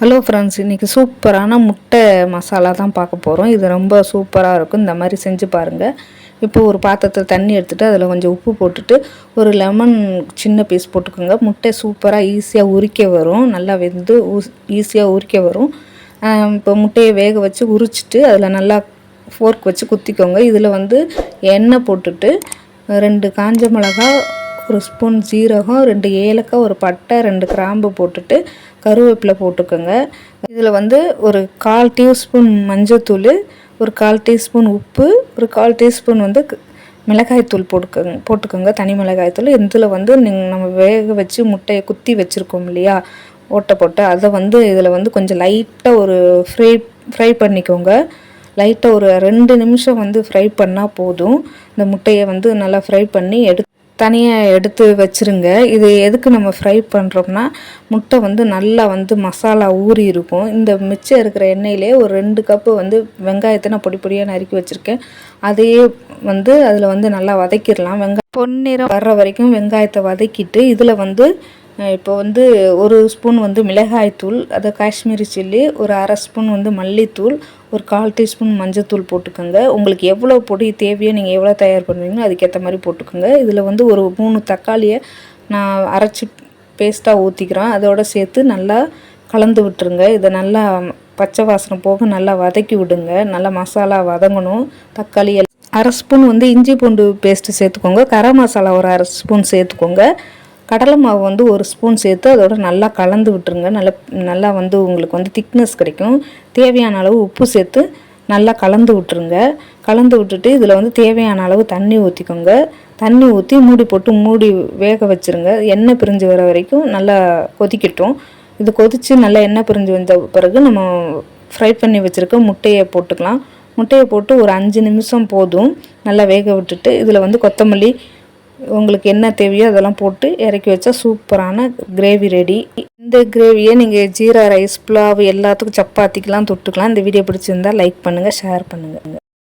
Hello friends இன்றைக்கி சூப்பரான முட்டை மசாலா தான் பார்க்க போகிறோம் இது ரொம்ப சூப்பராக இருக்கும். இந்த மாதிரி செஞ்சு பாருங்கள் இப்போ ஒரு பாத்திரத்தில் தண்ணி எடுத்துகிட்டு அதில் கொஞ்சம் உப்பு போட்டுட்டு ஒரு லெமன் சின்ன பீஸ் போட்டுக்கோங்க. முட்டை சூப்பராக ஈஸியாக உரிக்க வரும். நல்லா வெந்து ஈஸியாக உரிக்க வரும். இப்போ முட்டையை வேக வச்சு உரிச்சிட்டு அதில் நல்லா ஃபோர்க் வச்சு குத்திக்கோங்க. இதில் வந்து எண்ணெய் போட்டுட்டு ரெண்டு காஞ்ச மிளகா ஒரு ஸ்பூன் ஜீரகம் ரெண்டு ஏலக்காய் ஒரு பட்டை ரெண்டு கிராம்பு போட்டுட்டு கருவேப்பிலை போட்டுக்கோங்க. இதில் வந்து ஒரு கால் டீஸ்பூன் மஞ்சத்தூள் ஒரு கால் டீஸ்பூன் உப்பு ஒரு கால் டீஸ்பூன் வந்து மிளகாய்த்தூள் போட்டுக்கோங்க போட்டுக்கோங்க தனி மிளகாய்த்தூள் இதில் வந்து நீங்கள் நம்ம வேக வச்சு முட்டையை குத்தி வச்சுருக்கோம் இல்லையா ஓட்டை போட்டு அதை வந்து இதில் வந்து கொஞ்சம் லைட்டாக ஒரு ஃப்ரை ஃப்ரை பண்ணிக்கோங்க. லைட்டாக ஒரு ரெண்டு நிமிஷம் வந்து ஃப்ரை பண்ணால் போதும். இந்த முட்டையை வந்து நல்லா ஃப்ரை பண்ணி எடு தனியாக எடுத்து வச்சுருங்க. இது எதுக்கு நம்ம ஃப்ரை பண்ணுறோம்னா முட்டை வந்து நல்லா வந்து மசாலா ஊறி இருக்கும். இந்த மிச்சம் இருக்கிற எண்ணெயிலே ஒரு ரெண்டு கப்பு வந்து வெங்காயத்தை நான் பொடி பொடியாக நறுக்கி வச்சுருக்கேன். அதையே வந்து அதில் வந்து நல்லா வதக்கிடலாம். வெங்காயம் பொன்னிறம் வர்ற வரைக்கும் வெங்காயத்தை வதக்கிட்டு இதில் வந்து இப்போ வந்து ஒரு ஸ்பூன் வந்து மிளகாய்த்தூள் அது காஷ்மீரி சில்லி ஒரு அரை ஸ்பூன் வந்து மல்லித்தூள் ஒரு கால் டீஸ்பூன் மஞ்சத்தூள் போட்டுக்கோங்க. உங்களுக்கு எவ்வளோ பொடி தேவையோ நீங்கள் எவ்வளோ தயார் பண்ணுவீங்களோ அதுக்கேற்ற மாதிரி போட்டுக்கோங்க. இதில் வந்து ஒரு மூணு தக்காளியை நான் அரைச்சி பேஸ்ட்டாக ஊற்றிக்கிறேன் அதோடு சேர்த்து நல்லா கலந்து விட்டுருங்க. இதை நல்லா பச்சை வாசனை போக நல்லா வதக்கி விடுங்க. நல்லா மசாலா வதங்கணும். தக்காளி அரை ஸ்பூன் வந்து இஞ்சி பூண்டு பேஸ்ட்டு சேர்த்துக்கோங்க. கரம் மசாலா ஒரு அரை ஸ்பூன் சேர்த்துக்கோங்க. கடலை மாவு வந்து ஒரு ஸ்பூன் சேர்த்து அதோட நல்லா கலந்து விட்டுருங்க. நல்லா நல்லா வந்து உங்களுக்கு வந்து திக்னஸ் கிடைக்கும். தேவையான அளவு உப்பு சேர்த்து நல்லா கலந்து விட்டுருங்க. கலந்து விட்டுட்டு இதில் வந்து தேவையான அளவு தண்ணி ஊற்றிக்கோங்க தண்ணி ஊற்றி மூடி போட்டு மூடி வேக வச்சுருங்க. எண்ணெய் பிரிஞ்சு வர வரைக்கும் நல்லா கொதிக்கட்டும். இது கொதித்து நல்லா எண்ணெய் பிரிஞ்சு வந்த பிறகு நம்ம ஃப்ரை பண்ணி வச்சுருக்க முட்டையை போட்டுக்கலாம். முட்டையை போட்டு ஒரு அஞ்சு நிமிஷம் போதும். நல்லா வேக விட்டுட்டு இதில் வந்து கொத்தமல்லி உங்களுக்கு என்ன தேவையோ அதெல்லாம் போட்டு இறக்கி வச்சா சூப்பரான கிரேவி ரெடி இந்த கிரேவியை நீங்கள் ஜீரா ரைஸ் புலாவ் எல்லாத்துக்கும் சப்பாத்திக்கெலாம் தொட்டுக்கலாம். இந்த வீடியோ பிடிச்சிருந்தா லைக் பண்ணுங்கள் ஷேர் பண்ணுங்கள்